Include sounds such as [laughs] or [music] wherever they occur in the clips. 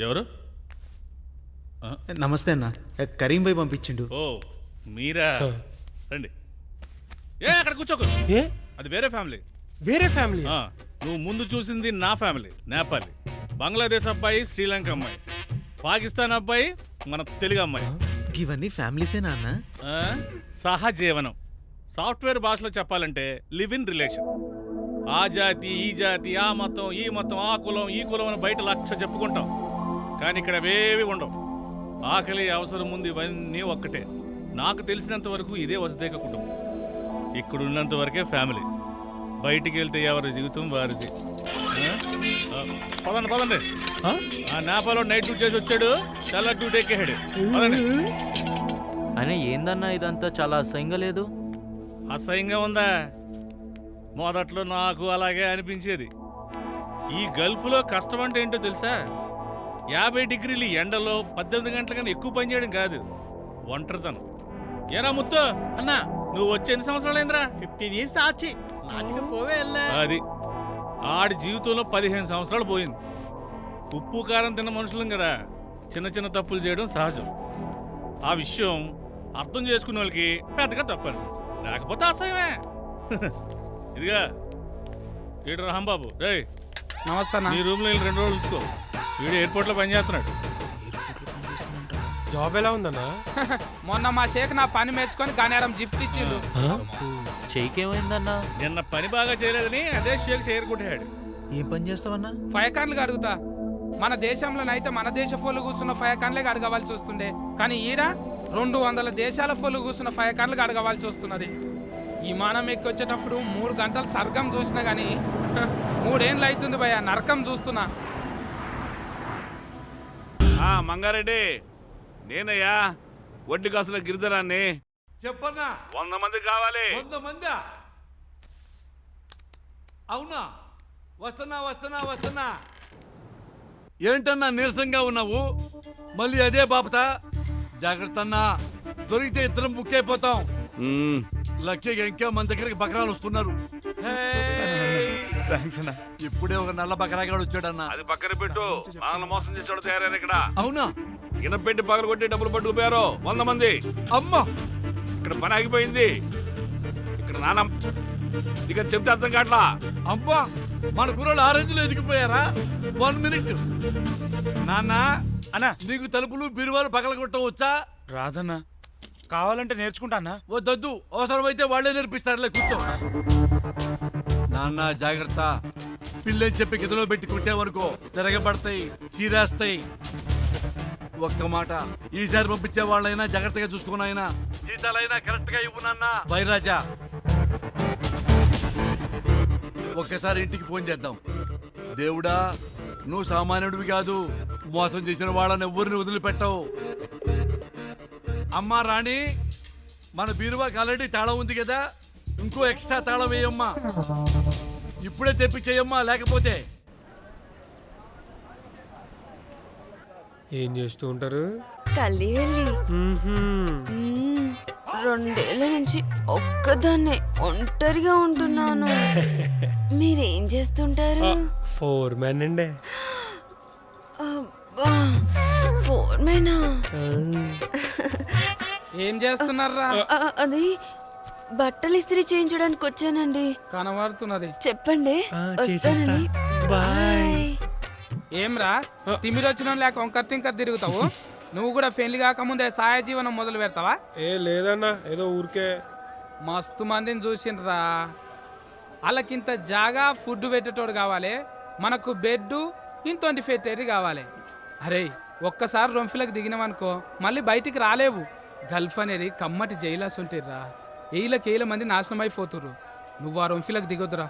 ఎవరు? నమస్తే అన్న. కరీం భాయ్ పంపించిండు. ఓ మీరా? రండి. ఏ అక్కడ కూర్చోకు. ఏ? అది వేరే ఫ్యామిలీ. వేరే ఫ్యామిలీ? ఆ, నువ్వు ముందు చూసింది నా ఫ్యామిలీ నేపాలి. బంగ్లాదేశ్ అబ్బాయి శ్రీలంక అమ్మాయి. పాకిస్తాన్ అబ్బాయి మన తెలుగు అమ్మాయి. ఇవన్నీ ఫ్యామిలీసేనా అన్న? ఆ, సహజీవనం. సాఫ్ట్వేర్ భాషలో చెప్పాలంటే లివ్ ఇన్ రిలేషన్. ఆ జాతి ఈ జాతి ఆ మతం ఈ మతం ఆ కులం ఈ కులం అని బయట లక్ష చెప్పుకుంటాం. కానీ ఇక్కడ అవేవి ఉండవు. ఆకలి అవసరం ముందు ఇవన్నీ ఒక్కటే. నాకు తెలిసినంత వరకు ఇదే వసుదేక కుటుంబం. ఇక్కడ ఉన్నంత వరకే ఫ్యామిలీ. బయటికి వెళ్తే ఎవరి జీవితం వారిది. ఆ? పదండి పదండి. ఆ? నేపాల్లో నైట్ డ్యూటీ చేసి వచ్చాడు తెల్ల డ్యూటీ ఎక్కేహాడు పదండి. అయినా ఏందన్నా ఇదంతా? చాలా అసహ్యంగా లేదు? అసహ్యంగా ఉందా? మొదట్లో నాకు అలాగే అనిపించేది. ఈ గల్ఫ్లో కష్టం అంటే ఏంటో తెలుసా? యాభై డిగ్రీలు ఎండలో పద్దెనిమిది గంటల కన్నా ఎక్కువ పని చేయడం కాదు. ఒంటరితనం. ఏరా ముత్తు? అన్నా. నువ్వు వచ్చే ఎన్ని సంవత్సరాలు ఫిఫ్టీన్ ఇయర్స్ ఆచి. నాటికి పోవే అది. ఆడి జీవితంలో పదిహేను సంవత్సరాలు పోయింది. ఉప్పు కారం తిన్న మనుషులం కదా. చిన్న చిన్న తప్పులు చేయడం సహజం. ఆ విషయం అర్థం చేసుకునే వాళ్ళకి పెద్దగా తప్పని లేకపోతే అసహ్యమే. [laughs] ఇదిగా. ఈడు రాంబాబు? రే నమస్తే నీ రూమ్లో రెండు రోజులు ఉంచుకో. వీడు ఎయిర్పోర్ట్లో పనిచేస్తున్నాడు. జాబ్ ఎలా ఉందన్నా? [laughs] మొన్న మా షేక్ నా పని మెచ్చుకొని గనేరం గిఫ్ట్ ఇచ్చిండు. చేయికేమైందన్నా? నిన్న పని బాగా చేయలేదని అదే షేక్ చేరుకుంటాడు. ఏం పని చేస్తావన్నా? ఫైవ్ కార్లు అడుగుతా మన దేశంలోనైతే మన దేశ ఫోన్లు కూర్చున్న ఫైవ్ కార్లే అడగవలసి వస్తుండే. కానీ ఈడ రెండు వందల దేశాల ఫోన్లు కూర్చున్న ఫైవ్ కార్లు అడగవలసి వస్తున్నది. విమానం ఎక్కి వచ్చేటప్పుడు మూడు గంటలు సర్గం చూసినా కానీ మూడేళ్ళు అవుతుంది భయ నరకం చూస్తున్నా. ఆ మంగారెడ్డి. నేనయ్యా వడ్డీ కాసుల గిరిధరాన్ని. చెప్పన్నా? వంద మంది కావాలి. వంద మందా? అవునా? వస్తున్నా వస్తున్నా వస్తున్నా. ఏంటన్నా నీరసంగా ఉన్నావు? మళ్ళీ అదే బాపత? జాగ్రత్త అన్నా దొరికితే ఇద్దరం బుక్ అయిపోతాం. లక్కీగా ఇంకా మన దగ్గరికి బకరాలు వస్తున్నారు. హే! ఇప్పుడే ఒక నల్ల బకరాగాడు వచ్చాడన్నా. అది పక్కన పెట్టు. మనల్ని మోసం చేసాడు తయారయ్యారు ఇక్కడ. అవునా? ఈయన పెట్టి పగలు కొట్టి డబ్బులు పట్టుకుపోయారు. వంద మంది. అమ్మా! ఇక్కడ పని ఆగిపోయింది. ఇక్కడ నాన్న ఇక చెప్తే అర్థం కావట్లా? అమ్మా మన కూరలు ఆరెంజ్లో ఎదిగిపోయారా? వన్ మినిట్ నాన్న అన్నా. నీకు తలుపులు బీరువాలు పగలగొట్టం వచ్చా? రాదన్నా. కావాలంటే నేర్చుకుంటానా వద్దొద్దు. అవసరమైతే వాళ్ళే నేర్పిస్తారులే కూర్చో. నాన్న జాగ్రత్త. పిల్లని చెప్పి గదిలో పెట్టి కుట్టామనుకో తిరగబడతాయి చీరేస్తాయి. ఒక్క మాట ఈసారి పంపించే వాళ్ళైనా జాగ్రత్తగా చూసుకున్నాయినా జీతాలైనా కరెక్ట్గా ఇవ్వు నాన్న. బైరాజా ఒక్కసారి ఇంటికి ఫోన్ చేద్దాం. దేవుడా నువ్వు సామాన్యుడివి కాదు మోసం చేసిన వాళ్ళని ఎవ్వరిని వదిలిపెట్టవు. అమ్మా రాణి మన బీరువాకి ఆల్రెడీ తాళం ఉంది కదా. ఇంకో ఎక్స్ట్రా తాళం వేయమ్మా. ఇప్పుడే తెప్పించేయమ్మా లేకపోతే. ఏం చేస్తూ ఉంటారు? వెళ్ళి. రెండేళ్ళ నుంచి ఒక్కదాన్నే ఒంటరిగా ఉంటున్నాను. మీరేం చేస్తుంటారు? ఫోర్ మ్యాన్ అండి. అబ్బా ఫోర్మేనా ఏం చేస్తున్నారా? అది బట్టలు ఇస్త్రీ చేయించడానికి వచ్చానండి. కనబడుతున్నది. చెప్పండి. ఆ, వస్తానండి. బాయ్. ఏమ్రా తిమిరొచ్చిన లేక వంకర్ తింకర్ తిరుగుతావు? నువ్వు కూడా పెళ్ళి కాకముందే సాయ జీవనం మొదలు పెడతావా? ఏ లేదన్నా ఏదో ఊరికే. మస్తు మందిని చూసిండ్రా. వాళ్ళకింత జాగా ఫుడ్ పెట్టేటోడు కావాలి. మనకు బెడ్ ఇంతొంటి ఫెట్టేది కావాలి. అరే ఒక్కసారి రొంఫిలకు దిగినామనుకో మళ్ళీ బయటికి రాలేవు. గల్ఫ్ అనేది కమ్మటి జైలాస్ ఉంటిర్రా ఏళ్ళకి ఏళ్ళ మంది నాశనం అయిపోతుర్రు. నువ్వు ఆ రొంఫిలకు దిగొద్దురా.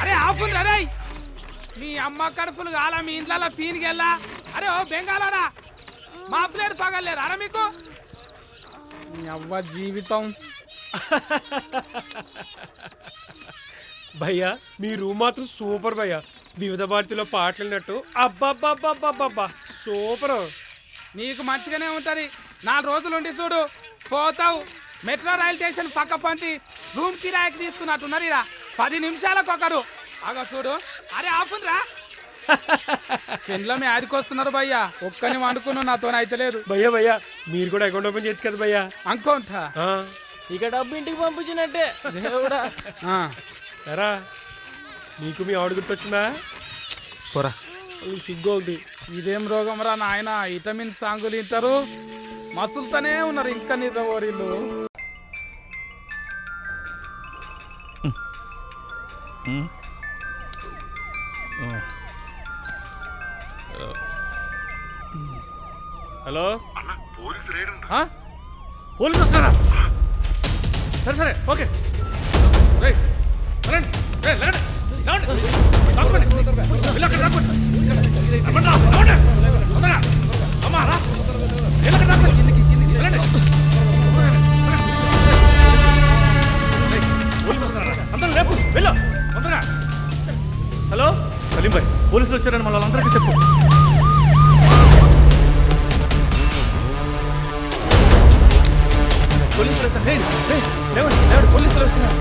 అరే అరే మీ అమ్మ కడుపులు కాలా మీ ఇంట్లో ఫీన్కి వెళ్ళా. అరే ఓ బెంగాలరా మా ప్లేట్ పగలేరు అరే మీకు? మీ అవ్వ జీవితం. భయ్యా మీ రూమ్ మాత్రం సూపర్ భయ్యా. వివిధ భారతిలో పాటలు విన్నట్టు అబ్బబ్బబ్బబ్బబ్బబ్బా. సూపర్. నీకు మంచిగానే ఉంటది. నాలుగు రోజులు ఉండి చూడు. పోతావు. మెట్రో రైల్ స్టేషన్ పక్క పంటి రూమ్ కిరాయికి తీసుకున్నట్టున్నారు ఇరా పది నిమిషాలకు ఒకరు. అగ చూడు. అరే ఆపునరా పెండ్లో మీ ఆడికి వస్తున్నారు భయ్యా. ఒక్కని వండుకున్నావు నాతో అయితే లేదు. భయ్యా భయ్యా మీరు కూడా అకౌంట్ ఓపెన్ చేయొచ్చు కదా భయ్యా. అనుకోంటా ఆ, ఇక డబ్బు ఇంటికి పంపించినట్టే. దేవుడా. ఆ, ఎరా నీకు మీ ఆవిడ గుర్తొచ్చిందా పోరా సిగ్గు ఒకటి ఇదేం రోగం రా నాయన విటమిన్ సాంగులు ఇంటారు మసులుతూనే ఉన్నారు ఇంకా నిద్ర ఓరిల్లు హలో? పోలీసు వస్తారా సరే సరే ఓకే రేయ్, వెళ్ళండి. రేయ్, లేకండి. లేవండి. దాక్కోండి. వెళ్ళి అక్కడ దాక్కోండి. రమ్మండి రా, హలో? సలీం భాయ్ పోలీసులు వచ్చారని మళ్ళీ అందరికీ చెప్పు. పోలీసులు వస్తారు. లేవండి లేవండి పోలీసులు వస్తున్నారు.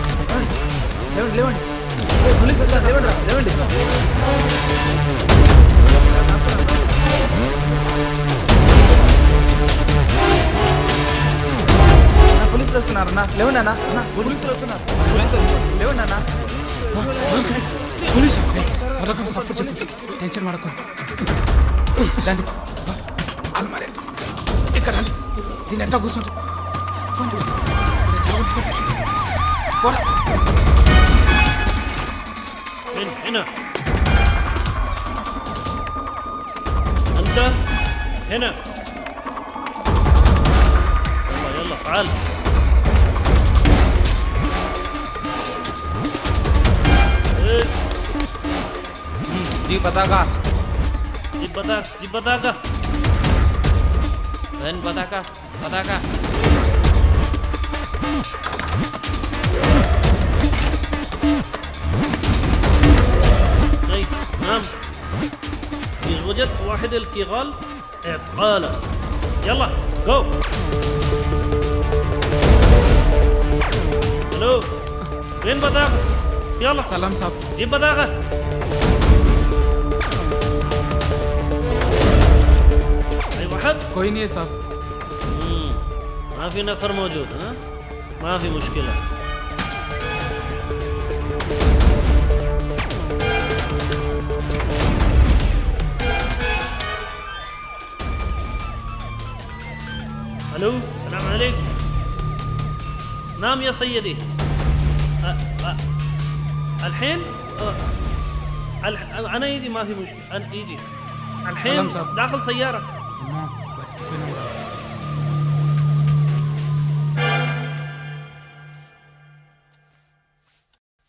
లేవండి లేవండి. పోలీసులు వస్తారు లేవండి రా, లేవండి పోలీసులు వస్తున్నారు అన్న లేవండి అన్న అన్న పోలీసులు వస్తున్నారు లేవండి అన్న పోలీసు పదకొండు సఫర్ చెప్పు టెన్షన్ పడకండి దాన్ని అది మరి ఇక్కడ కూర్చోండి ఫోన్. Phone Henna. انت هنا يلا يلا تعال जी पताका जी पता जी पताका बहन पताका पताका تمام إذ وجد واحد الكغال اعتقاله يلا جو ألو وين بداغة؟ يلا. سلام صاحب. جيب بداغة. أي واحد؟ كوي نيه صاحب ما في نفر موجود ها؟ ما في مشكلة. الو السلام عليكم نعم يا سيدي أ... أ... الحين أ... الح... انا يجي ما في مشكله أنا يجي الحين سلام صاحب. داخل سياره అమ్మా బతికిపోయినా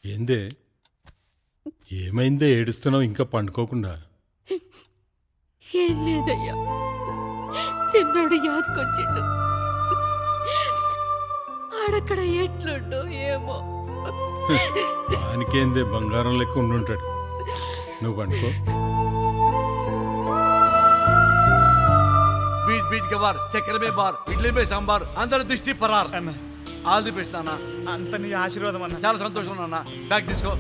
ఏందే ఏమైందే ఏడుస్తున్నావు ఇంకా పండుకోకుండా ఏం లేదయ్యా చిన్నోడు యాదకొచ్చిండు. ఆడక్కడ ఎట్లుండో ఏమో. ఆయనకేందే బంగారం లెక్క ఉండుంటాడు. నువ్వు అనుకో బీట్ బీట్ గవార్ చక్కెరమే బార్ ఇడ్లీ మే సాంబార్ అందరి దిష్టి పరార్. ఆల్ ది బెస్ట్ నాన్న. అంత నీ ఆశీర్వాదం అన్న. చాలా సంతోషం నాన్న. బ్యాగ్ తీసుకో.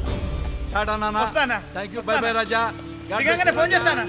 టాటా నాన్న. Thank you bye bye Raja. Phone చేస్తానా?